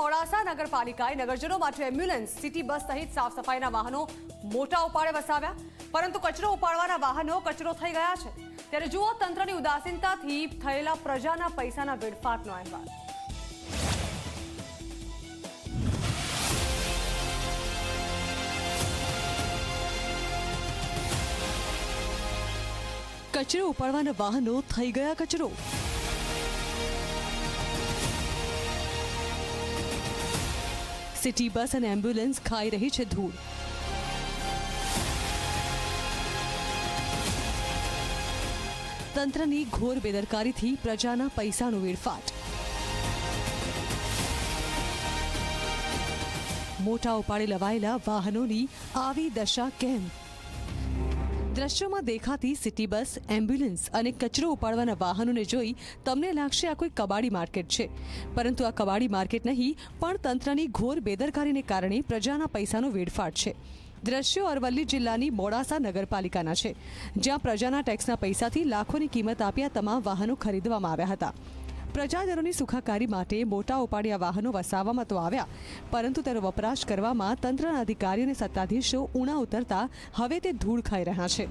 મોડાસા નગરપાલિકાએ નગરજનો માટે ambulance, city bus સહિત સાફ સફાઈના વાહનો મોટા ઉપાડે વસાવ્યા. પરંતુ કચરો ઉપાડવાના વાહનો કચરો થઈ ગયા છે. ત્યારે જુઓ તંત્રની ઉદાસીનતાથી થયેલા પ્રજાના પૈસાના વેડફાટનો અહેવાલ. કચરો ઉપાડવાના વાહનો થઈ ગયા કચરો. સિટી બસ અને એમ્બ્યુલન્સ ખાઈ રહી છે ધૂળ. તંત્રની ઘોર બેદરકારીથી પ્રજાના પૈસાનો વેડફાટ. મોટા ઉપાડે લવાયેલા વાહનોની આવી દશા કેમ? દ્રશ્યોમાં દેખાતી સિટી બસ, એમ્બ્યુલન્સ અને કચરો ઉપાડવાના વાહનોને જોઈ તમને લાગશે આ કોઈ કબાડી માર્કેટ છે. પરંતુ આ કબાડી માર્કેટ નહીં, પણ તંત્રની ઘોર બેદરકારીને કારણે પ્રજાના પૈસાનો વેડફાટ છે. દ્રશ્યો અરવલ્લી જિલ્લાની મોડાસા નગરપાલિકાના છે, જ્યાં પ્રજાના ટેક્સના પૈસાથી લાખોની કિંમત આપ્યા તમામ વાહનો ખરીદવામાં આવ્યા હતા. પ્રજાજનોની સુખાકારી માટે મોટા ઉપાડ્યા વાહનો વસાવવામાં તો આવ્યા, પરંતુ તેનો વપરાશ કરવામાં તંત્રના અધિકારી અને સત્તાધીશો ઉણા ઉતરતા હવે તે ધૂળ ખાઈ રહ્યા છે.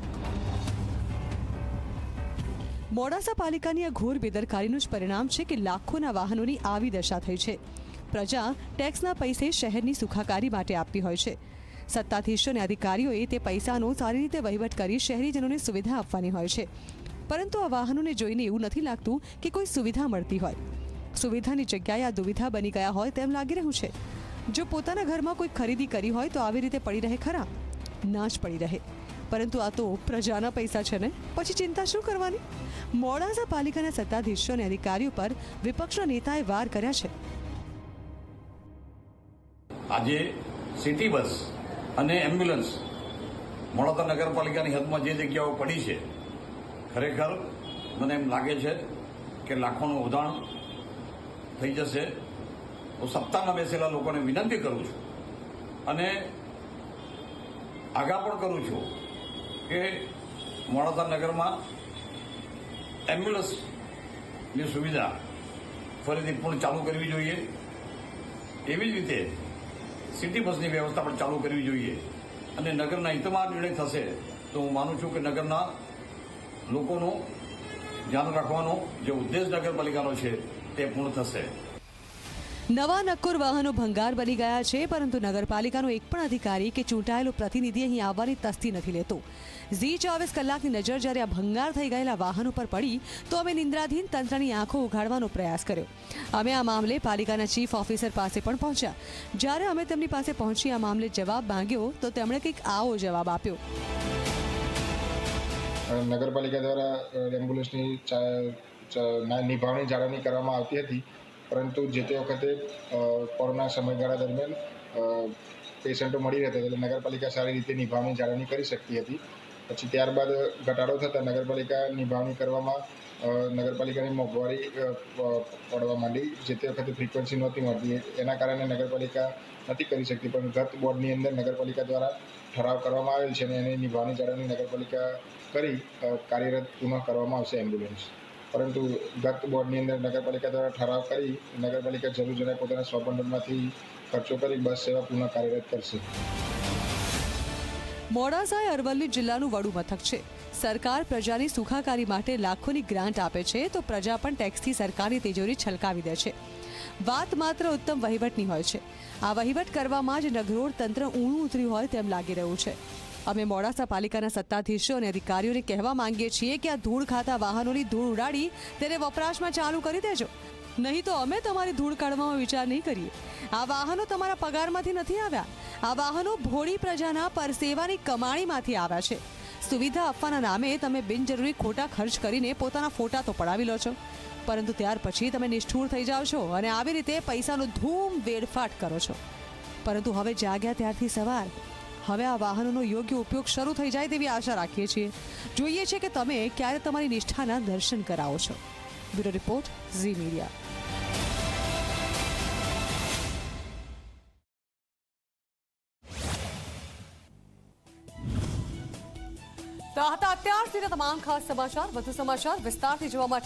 મોડાસા પાલિકાની આ ઘોર બેદરકારીનું જ પરિણામ છે કે લાખોના વાહનોની આવી દશા થઈ છે. પ્રજા ટેક્સના પૈસે શહેરની સુખાકારી માટે આપતી હોય છે. સત્તાધીશો અને અધિકારીઓએ તે પૈસાનો સારી રીતે વહીવટ કરી શહેરીજનોને સુવિધા આપવાની હોય છે. પરંતુ આ વાહનોને જોઈને એવું નથી લાગતું કે કોઈ સુવિધા મળતી હોય. સુવિધાની જગ્યાએ આ દુવિધા બની ગયા હોય તેમ લાગી રહ્યું છે. જો પોતાના ઘરમાં કોઈ ખરીદી કરી હોય તો આવી રીતે પડી રહે ખરા? ના જ પડી રહે. પરંતુ આ તો પ્રજાના પૈસા છે ને? પછી ચિંતા શું કરવાની? મોડાસા પાલિકાના સત્તાધીશો અને અધિકારીઓ પર વિપક્ષના નેતાએ વાર કર્યા છે. આજે સિટી બસ અને એમ્બ્યુલન્સ મોડાસા નગરપાલિકાની હદમાં જે જગ્યાઓ પડી છે ખરેખર મને એમ લાગે છે કે લાખોનું ઉદાહરણ થઈ જશે. હું સત્તામાં બેસેલા લોકોને વિનંતી કરું છું અને આગાહ પણ કરું છું કે મોડાસા નગરમાં એમ્બ્યુલન્સની સુવિધા ફરીથી પૂર્ણ ચાલુ કરવી જોઈએ. એવી જ રીતે સિટી બસની વ્યવસ્થા પણ ચાલુ કરવી જોઈએ અને નગરના હિતમાં નિર્ણય થશે તો હું માનું છું કે નગરના લોકોનું ધ્યાન રાખવાનો જે ઉદ્દેશ નગરપાલિકાનો છે તે પૂર્ણ થશે. નવા નક્કોર વાહનો ભંગાર બની ગયા છે, પરંતુ નગરપાલિકાનો એક પણ અધિકારી કે ચૂંટાયેલો પ્રતિનિધિ અહીં આવવાની તસ્તી નથી લેતો. ઝી ચોવીસ કલાકની નજર જ્યારે આ ભંગાર થઈ ગયેલા વાહનો પર પડી, તો અમે નિંદ્રાધીન તંત્રની આંખો ઉઘાડવાનો પ્રયાસ કર્યો. અમે આ મામલે પાલિકાના ચીફ ઓફિસર પાસે પણ પહોંચ્યા. જ્યારે અમે તેમની પાસે પહોંચી આ મામલે જવાબ માંગ્યો, તો તેમણે કંઈક આવો જવાબ આપ્યો. નગરપાલિકા દ્વારા એમ્બ્યુલન્સની નિભાવણી, જાળવણી કરવામાં આવતી હતી. પરંતુ જે તે વખતે કોરોના સમયગાળા દરમિયાન પેશન્ટો મળી રહેતા એટલે નગરપાલિકા સારી રીતે નિભાવણી, જાળવણી કરી શકતી હતી. પછી ત્યારબાદ ઘટાડો થતાં નગરપાલિકા નિભાવણી કરવામાં નગરપાલિકાની મોંઘવારી પડવા માંડી. જે તે વખતે ફ્રિકવન્સી નહોતી મળતી. એના કારણે નગરપાલિકા નથી કરી શકતી. પણ ગત બોર્ડની અંદર નગરપાલિકા દ્વારા ઠરાવ કરવામાં આવેલ છે અને એની નિભાવણી જાળવણી નગરપાલિકા કરી કાર્યરત પુનઃ કરવામાં આવશે એમ્બ્યુલન્સ પરંતુ ગત બોર્ડની અંદર નગરપાલિકા દ્વારા ઠરાવ કરી, નગરપાલિકા જરૂર જણાય પોતાના સ્વફંડમાંથી ખર્ચો કરી બસ સેવા પુનઃ કાર્યરત કરશે. મોડાસા એ અરવલ્લી જિલ્લાનું વડું મથક છે. સરકાર પ્રજાની સુખાકારી માટે લાખોની ગ્રાન્ટ આપે છે, તો પ્રજા પણ ટેક્સથી સરકારની તિજોરી છલકાવી દે છે. વાત માત્ર ઉત્તમ વહીવટની હોય છે. આ વહીવટ કરવામાં જ નગરોળ તંત્ર ઊણું ઉતર્યું હોય તેમ લાગી રહ્યું છે. અમે મોડાસા પાલિકાના સત્તાધીશો અને અધિકારીઓને કહેવા માંગીએ છીએ કે આ ધૂળ ખાતા વાહનોની ધૂળ ઉડાડી તેને વપરાશમાં ચાલુ કરી દેજો. નહીં તો અમે તમારી ધૂળ કાઢવામાં વિચાર નહીં કરીએ. આ વાહનો તમારા પગારમાંથી નથી આવ્યા. આ વાહનો ભોળી પ્રજાના પરસેવાની કમાણીમાંથી આવ્યા છે. સુવિધા આપવાના નામે તમે બિનજરૂરી ખોટા ખર્ચ કરીને પોતાના ફોટા તો પડાવી લો છો. પરંતુ ત્યાર પછી તમે નિષ્ઠુર થઈ જાઓ છો અને આવી રીતે પૈસાનો ધૂમ વેડફાટ કરો છો. પરંતુ હવે જાગ્યા ત્યારથી સવાર. હવે આ વાહનોનો યોગ્ય ઉપયોગ શરૂ થઈ જાય તેવી આશા રાખીએ છીએ. જોઈએ છે કે તમે ક્યારે તમારી નિષ્ઠાના દર્શન કરાવો છો. Bureau report Zee media. તો હતા અત્યાર સુધીના તમામ ખાસ સમાચાર વધુ સમાચાર વિસ્તારથી જોવા માટે